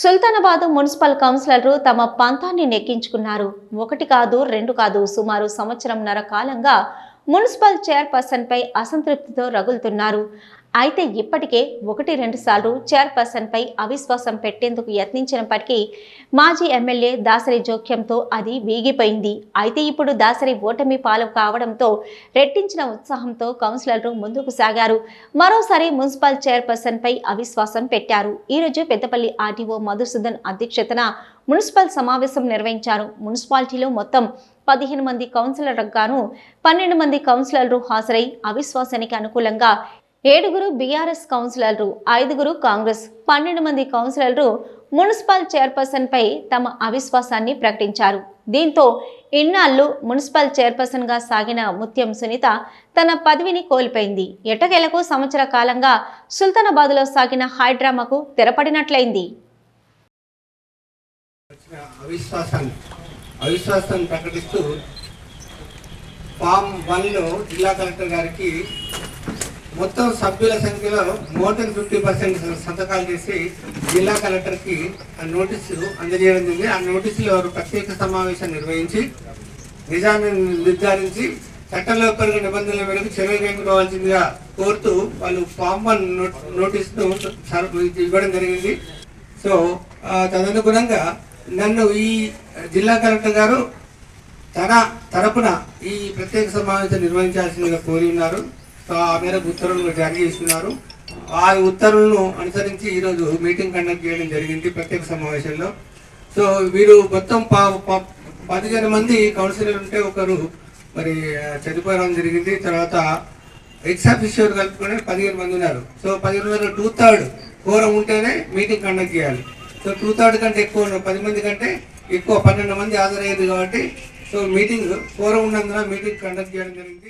Sultanabad municipal కౌన్సిలర్లు తమ పంతాన్ని నెక్కించుకున్నారు. ఒకటి కాదు రెండు కాదు సుమారు సంవత్సరంన్నర కాలంగా మున్సిపల్ చైర్పర్సన్పై అసంతృప్తితో రగులుతున్నారు. అయితే ఇప్పటికే ఒకటి రెండు సార్లు చైర్పర్సన్పై అవిశ్వాసం పెట్టేందుకు యత్నించినప్పటికీ మాజీ ఎమ్మెల్యే దాసరి జోక్యంతో అది వీగిపోయింది. అయితే ఇప్పుడు దాసరి ఓటమి పాలు కావడంతో రెట్టించిన ఉత్సాహంతో కౌన్సిలర్లు ముందుకు సాగారు. మరోసారి మున్సిపల్ చైర్పర్సన్పై అవిశ్వాసం పెట్టారు. ఈరోజు పెద్దపల్లి ఆర్టీఓ మధుసూదన్ అధ్యక్షతన మున్సిపల్ సమావేశం నిర్వహించారు. మున్సిపాలిటీలో మొత్తం పదిహేను మంది కౌన్సిలర్లకు గాను పన్నెండు మంది కౌన్సిలర్లు హాజరై అవిశ్వాసానికి అనుకూలంగా ఏడుగురు బీఆర్ఎస్ కౌన్సిలర్లు ఐదుగురు కాంగ్రెస్ పన్నెండు మంది కౌన్సిలర్లు మున్సిపల్ చైర్పర్సన్ పై తమ అవిశ్వాసాన్ని ప్రకటించారు. దీంతో ఇన్నాళ్ళు మున్సిపల్ చైర్పర్సన్గా సాగిన ముత్యం సునీత తన పదవిని కోల్పోయింది. ఎటకేలకు సంవత్సర కాలంగా సుల్తానాబాద్లో సాగిన హైడ్రామాకు తెరపడినట్లయింది. అవిశ్వాసాన్ని అవిశ్వాసాన్ని ప్రకటిస్తూ ఫామ్ వన్లో జిల్లా కలెక్టర్ గారికి మొత్తం సభ్యుల సంఖ్యలో మోర్ దెన్ ఫిఫ్టీ పర్సెంట్ సంతకాలు చేసి జిల్లా కలెక్టర్కి ఆ నోటీసు అందజేయడం జరిగింది. ఆ నోటీసులో వారు ప్రత్యేక సమావేశం నిర్వహించి నిజాన్ని నిర్ధారించి చట్టంలో పేర్కొన్న నిబంధనల మేరకు చర్యలు తీసుకోవాల్సిందిగా కోరుతూ వాళ్ళు ఫామ్ వన్ నోటీసును ఇవ్వడం జరిగింది. సో తదనుగుణంగా నన్ను ఈ జిల్లా కలెక్టర్ గారు తన తరపున ఈ ప్రత్యేక సమావేశం నిర్వహించాల్సిందిగా కోరి ఉన్నారు. మేరకు ఉత్తర్వులు జారీ చేస్తున్నారు. ఆ ఉత్తర్వులను అనుసరించి ఈరోజు మీటింగ్ కండక్ట్ చేయడం జరిగింది ప్రత్యేక సమావేశంలో. సో వీరు మొత్తం పదిహేను మంది కౌన్సిలర్ ఉంటే ఒకరు మరి చనిపోవడం జరిగింది. తర్వాత ఎక్స్ ఆఫీషియర్ కలుపుకొని పదిహేను మంది ఉన్నారు. సో పదిహేను మంది టూ థర్డ్ కోరం ఉంటేనే మీటింగ్ కండక్ట్ చేయాలి. సో టూ థర్డ్ కంటే ఎక్కువ పది మంది కంటే ఎక్కువ పన్నెండు మంది హాజరయ్యేది కాబట్టి సో మీటింగ్ కోరం ఉన్నందున మీటింగ్ కండక్ట్ చేయడం జరిగింది.